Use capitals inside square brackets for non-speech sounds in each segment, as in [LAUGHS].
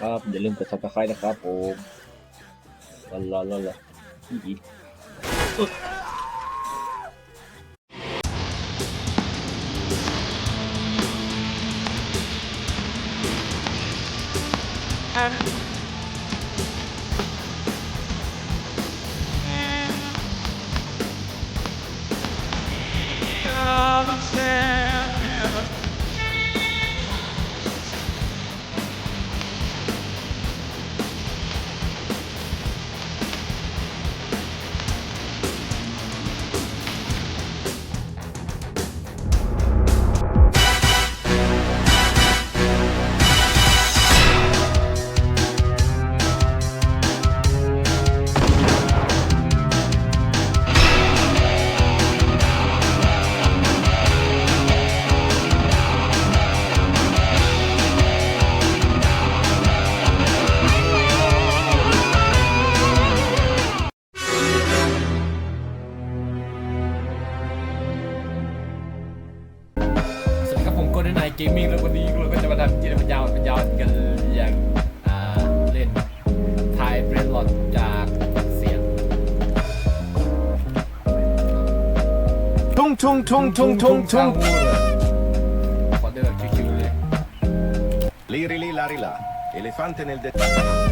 ครับ อย่าลืมกดซับสไครต์นะครับผมลอนลอนลอนลออีอ่ Tung tung tung tung tung ทาง tung. พูดเลยขอเดินแบบชิวๆเลย Liri li lari la. Elefante nel dettaglio.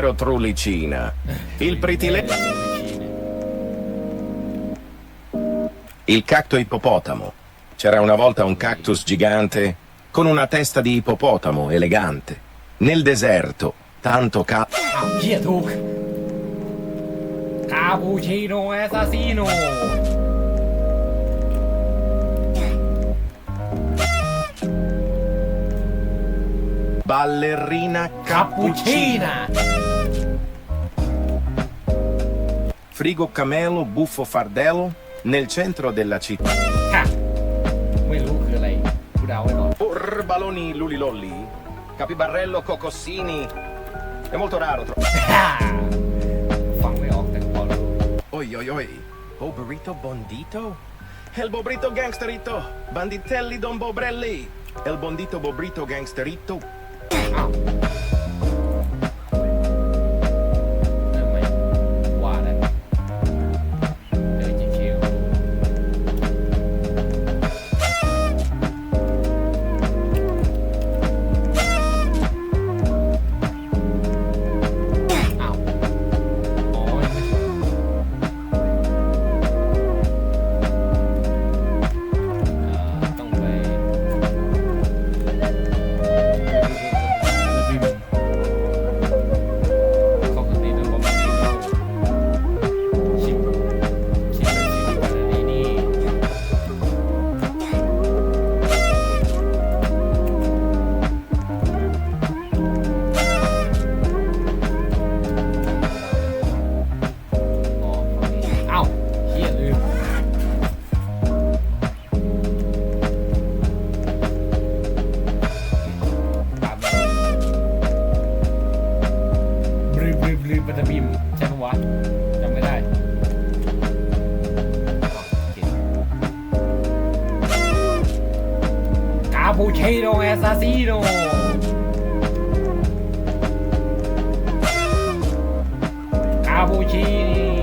Piero Trulicina. Il pretiletto. Il cacto ippopotamo. C'era una volta un cactus gigante con una testa di ippopotamo elegante. Nel deserto, tanto ca... Ah, Cappuccino assassino! Ballerina cappuccina! cappuccina. Frigo camelo buffo fardello nel centro della città. ฮะไม่รู้คืออะไรกูเดาไว้ก่อน Orbaloni lulilolli. Capibarrello cocossini. È molto raro trovare. ฮ่าฟังไม่ออกแต่พอรู้ Oi oi oi. Oh burrito bondito? El bobrito gangsterito. Banditelli don bobrelli. El bondito bobrito gangsterito. Cappuccino assassino! Cappuccini!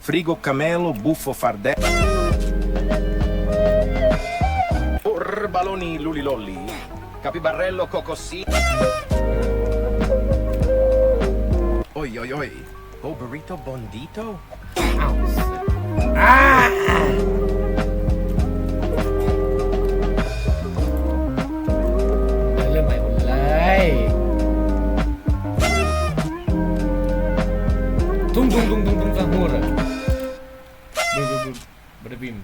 Frigo camelo, buffo fardello. Orbaloni lulilolli. Capibarrello cocossi. Oi oi oi. Oh, Oberito bondito? House. เริ่มใหม่หมดเลย ทุ่งทุ่งทุ่งทุ่งทุ่งฟังหัวเลยดูดูดูบดบิม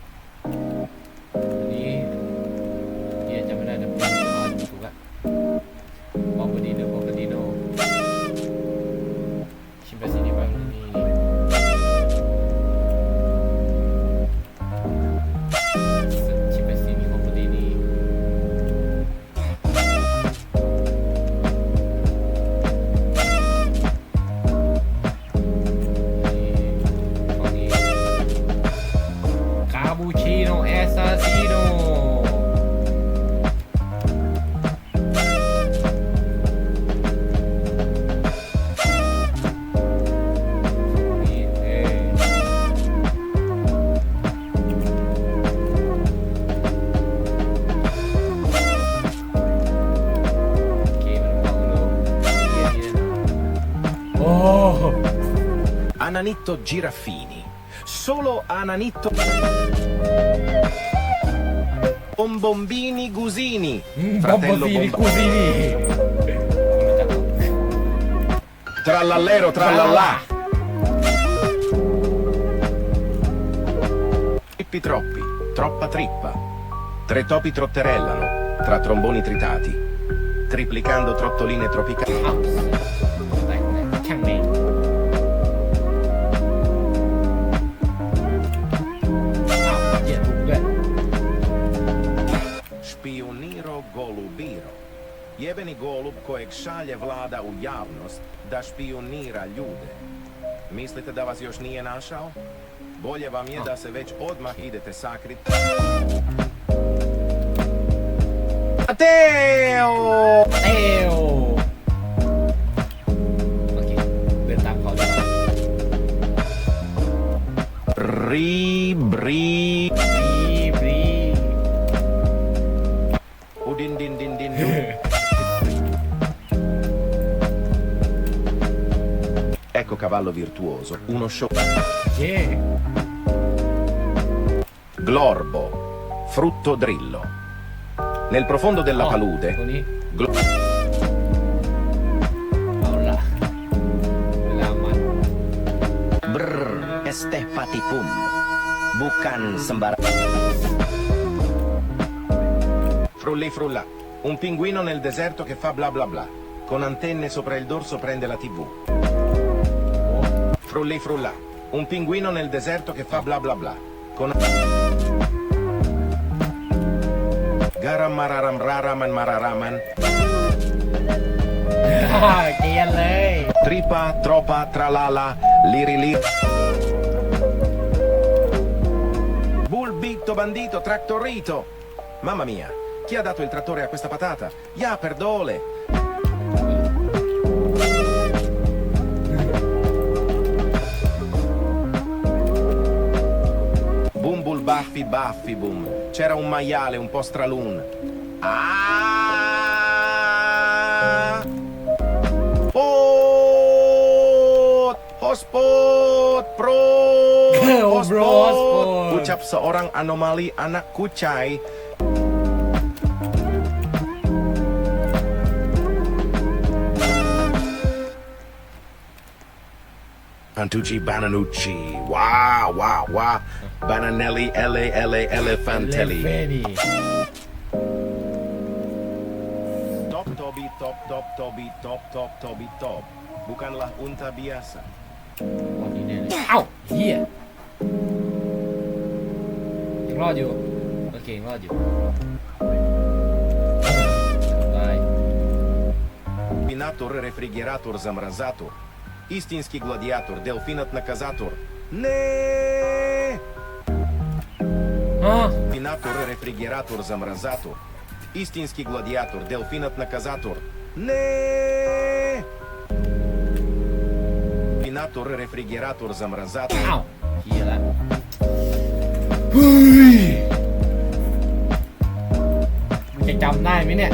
Ananitto Giraffini. Solo Ananitto... Bombombini Gusini. Mm, fratello Bombofini Gusini. Trallallero, trallallà. Trippi troppi, troppa trippa. Tre topi trotterellano, tra tromboni tritati, triplicando trottoline tropicali. crveni golub kojeg šalje vlada u javnost da špionira ljude. Mislite da vas još nije našao? Bolje vam je da se već odmah idete sakriti. Mateo! Mateo! Okay. Bri, bri, classico cavallo virtuoso, uno show... Yeah. Glorbo, frutto drillo. Nel profondo della oh, palude... Buoni. Pum. Bukan sembarang. Frulli frulla. Un pinguino nel deserto che fa bla bla bla. Con antenne sopra il dorso prende la tv. โอ้ Frulli frulla. Un pinguino nel deserto che fa bla bla bla. Con Garam mararam raraman mararaman. ฮ่าเกลียนเลย Tripa, tropa, tralala, lirili. Bulbitto, bandito, trattorito. Mamma mia, chi ha dato il trattore a questa patata? Ya, perdole. Baffi baffi boom. C'era un maiale un po' stralun. Ah! Hot! Hotspot! Pro! [LAUGHS] Oh, hotspot. Ucap seorang anomali anak kucai. Pantucci, Bananucci. Wah, wah, wah. Bananelli, LA, LA, Elefantelli. Top Tobi, top, top Tobi, top, top Tobi, top. Bukanlah unta biasa. Ow! Iya. Radio. Oke, okay, yang. Bye. Binator, refrigerator, zamrazator. ฮียยังรอดอยู่ โอเคยังรอดอยู่ตาย Минатор, рефригератор, замразатор. Истински гладиатор, делфинът наказатор. Не! ฮะ Минатор, рефригератор, замразатор. Истински гладиатор, делфинът наказатор. Не! Минатор, рефригератор, замразатор. อ้าวเฮียละเฮ้ยมึงจะจำได้ไหมเนี่ย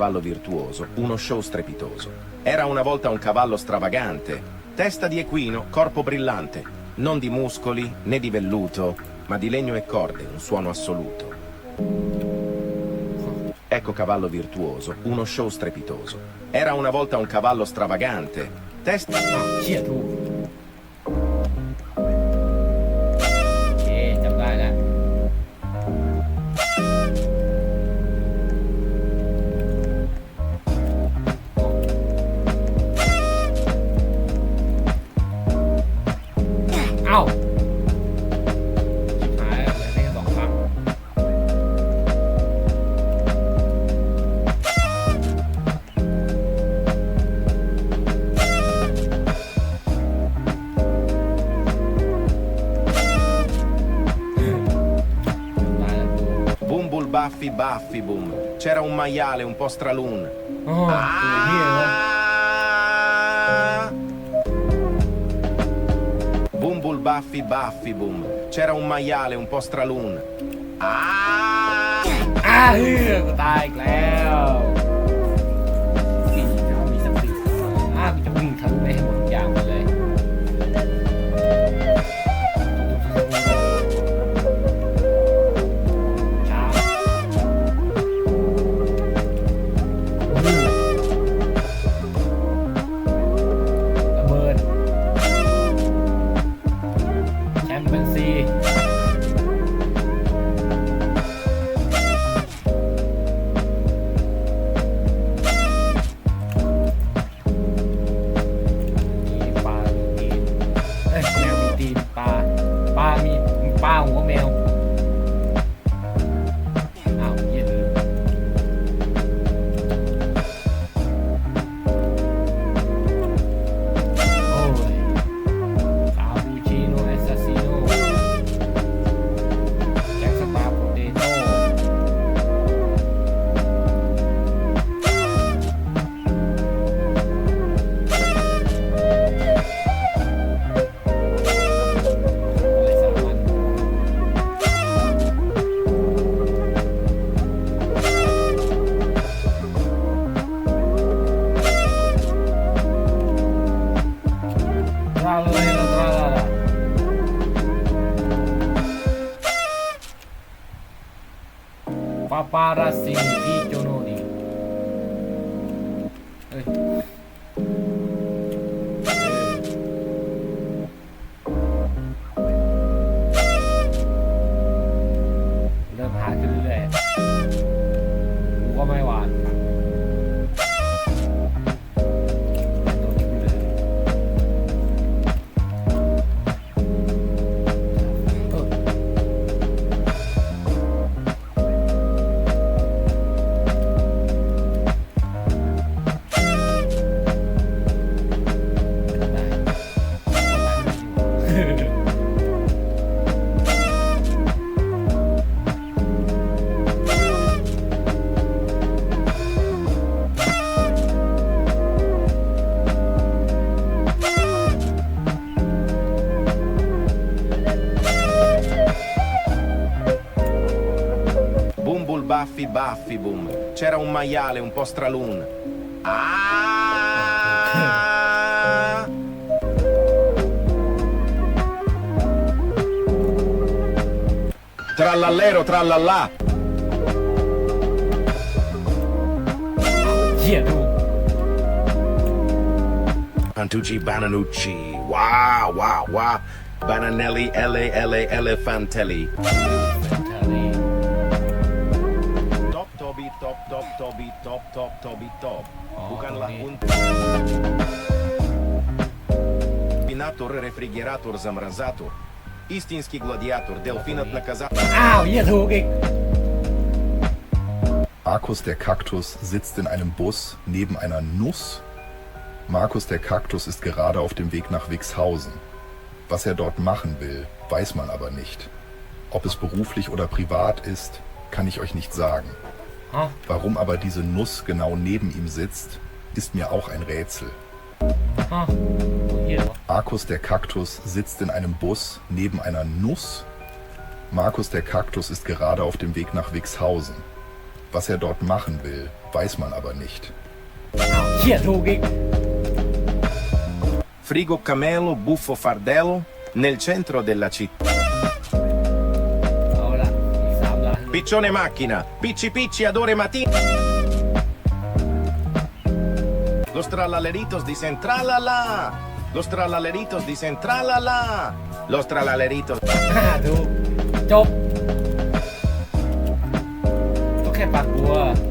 cavallo virtuoso, uno show strepitoso. Era una volta un cavallo stravagante, testa di equino, corpo brillante, non di muscoli né di velluto, ma di legno e corde, un suono assoluto. Ecco cavallo virtuoso, uno show strepitoso. Era una volta un cavallo stravagante, testa... Ah, chi è tu? baffi baffi bum. C'era un maiale un po' stralun. โอ้ตัวเฮียวะ Ah! Bumbul baffi baffi bum. C'era un maiale un po' stralun. Ah! อ้าเฮือกูตายอีกแล้ว 我没玩 Baffi Baffi Boom. C'era un maiale un po' stralun. Ah! Trallallero trallallà. Yeah. Pantucci Bananucci. Wow, wow, wow. Bananelli, L.A., L.A., Elefantelli. top, tobi, top, top, tobi, top. Ah, oh, Bukanlah tobi. untuk Пинаtor, рефригератор, замразатор. Истински гладиатор, делфинът наказатор. Au, jetzt hoch ich. Markus der Kaktus sitzt in einem Bus neben einer Nuss. Markus der Kaktus ist gerade auf dem Weg nach Wixhausen. Was er dort machen will, weiß man aber nicht. Ob es beruflich oder privat ist, kann ich euch nicht sagen. Ah. Warum aber diese Nuss genau neben ihm sitzt, ist mir auch ein Rätsel. Ah. Oh, Markus der Kaktus sitzt in einem Bus neben einer Nuss. Markus der Kaktus ist gerade auf dem Weg nach Wixhausen. Was er dort machen will, weiß man aber nicht. Hier Logik. Frigo Camelo Buffo Fardello nel centro della città. Piccione macchina, picci picci ad ore mattina. Lo stralaleritos di Centralala. Lo stralaleritos di Centralala. Lo stralaleritos. Ah, tu. Cok. Oke, Pak gua.